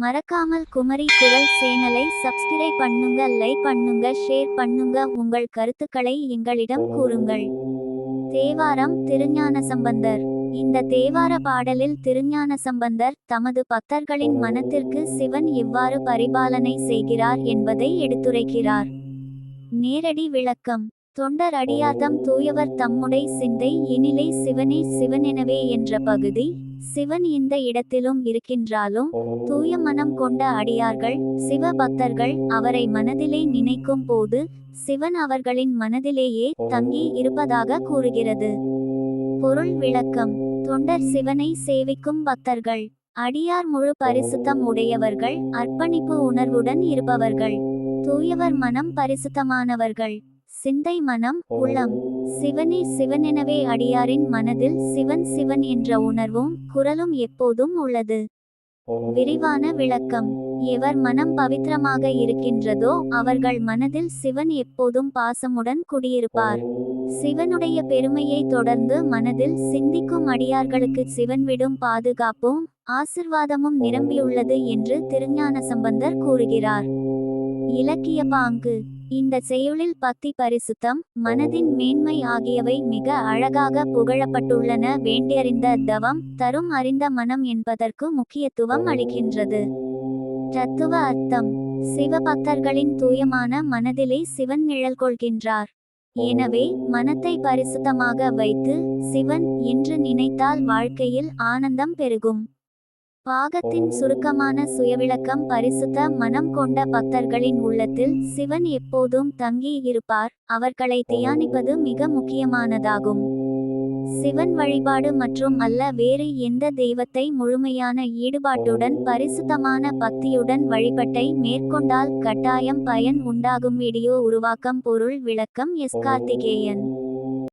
மறக்காமல் குமரி குரல் சேனலை சப்ஸ்கிரைப் பண்ணுங்க லைக் பண்ணுங்க ஷேர் பண்ணுங்க. உங்கள் கருத்துக்களை எங்களிடம் கூறுங்கள். தேவாரம் திருஞான சம்பந்தர். இந்த தேவார பாடலில் திருஞான சம்பந்தர் தமது பக்தர்களின் மனத்திற்கு சிவன் எவ்வாறு பரிபாலனை செய்கிறார் என்பதை எடுத்துரைக்கிறார். நேரடி விளக்கம். தொண்டர் அடியார்தம் தூயவர் தம்முடை சிந்தை இனிலே சிவனே சிவனெனவே என்ற பகுதி சிவன் இந்த இடத்திலும் இருக்கின்றாலும் தூய மனம் கொண்ட அடியார்கள் சிவ பக்தர்கள் அவரை மனதிலே நினைக்கும் போது சிவன் அவர்களின் மனதிலேயே தங்கி இருப்பதாக கூறுகிறது. பொருள் விளக்கம். தொண்டர் சிவனை சேவிக்கும் பக்தர்கள் அடியார் முழு பரிசுத்தம் உடையவர்கள் அர்ப்பணிப்பு உணர்வுடன் இருப்பவர்கள் தூயவர் மனம் பரிசுத்தமானவர்கள். சிந்தை மனம் உளம் சிவனே சிவனெனவே அடியாரின் மனதில் சிவன் சிவன் என்ற உணர்வும் குரலும் எப்போதும் உள்ளது. விரிவான விளக்கம். எவர் மனம் பவித்திரமாக இருக்கின்றதோ அவர்கள் மனதில் சிவன் எப்போதும் பாசமுடன் குடியிருப்பார். சிவனுடைய பெருமையை தொடர்ந்து மனதில் சிந்திக்கும் அடியார்களுக்கு சிவன் விடும் பாதுகாப்பும் ஆசிர்வாதமும் நிரம்பியுள்ளது என்று திருஞான சம்பந்தர் கூறுகிறார். இலக்கிய பாங்கு. இந்த செயலில் பக்தி பரிசுத்தம் மனதின் மேன்மை ஆகியவை மிக அழகாக புகழப்பட்டுள்ளன. வேண்டியறிந்த தவம் தரும் அறிந்த மனம் என்பதற்கு முக்கியத்துவம் அளிக்கின்றது. தத்துவ அர்த்தம் சிவபக்தர்களின் தூயமான மனதிலே சிவன் நிழல் கொள்கின்றார் எனவே மனத்தை பரிசுத்தமாக வைத்து சிவன் என்று நினைத்தால் வாழ்க்கையில் ஆனந்தம் பெருகும். பாகத்தின் சுருக்கமான சுயவிளக்கம் பரிசுத்த மனம் கொண்ட பக்தர்களின் உள்ளத்தில் சிவன் எப்போதும் தங்கி இருப்பார். அவர்களை தியானிப்பது மிக முக்கியமானதாகும். சிவன் வழிபாடு மற்றும் அல்ல வேறு எந்த தெய்வத்தை முழுமையான ஈடுபாட்டுடன் பரிசுத்தமான பக்தியுடன் வழிபட்டை மேற்கொண்டால் கட்டாயம் பயன் உண்டாகும். வீடியோ உருவாக்கம் பொருள் விளக்கம் எஸ். கார்த்திகேயன்.